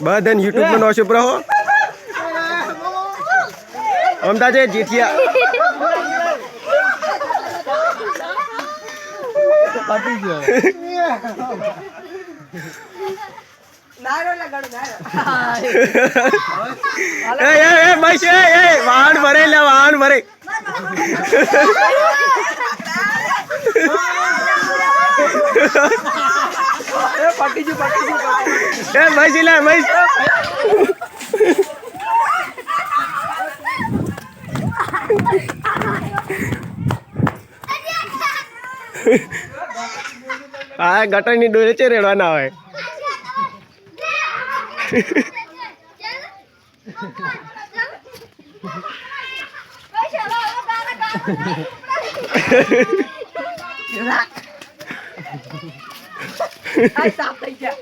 બધાને યુટ્યુબ નો શુભ રહો અમદાવાદ છે જેઠિયા એ એ વાહન ભરે લે વાહન ભરે. એ પટી ગયું પટી ગયું એ બસ લે બસ આ ગટરની ડોલે છે રેડવાના હોય આ Ay, tatay niya.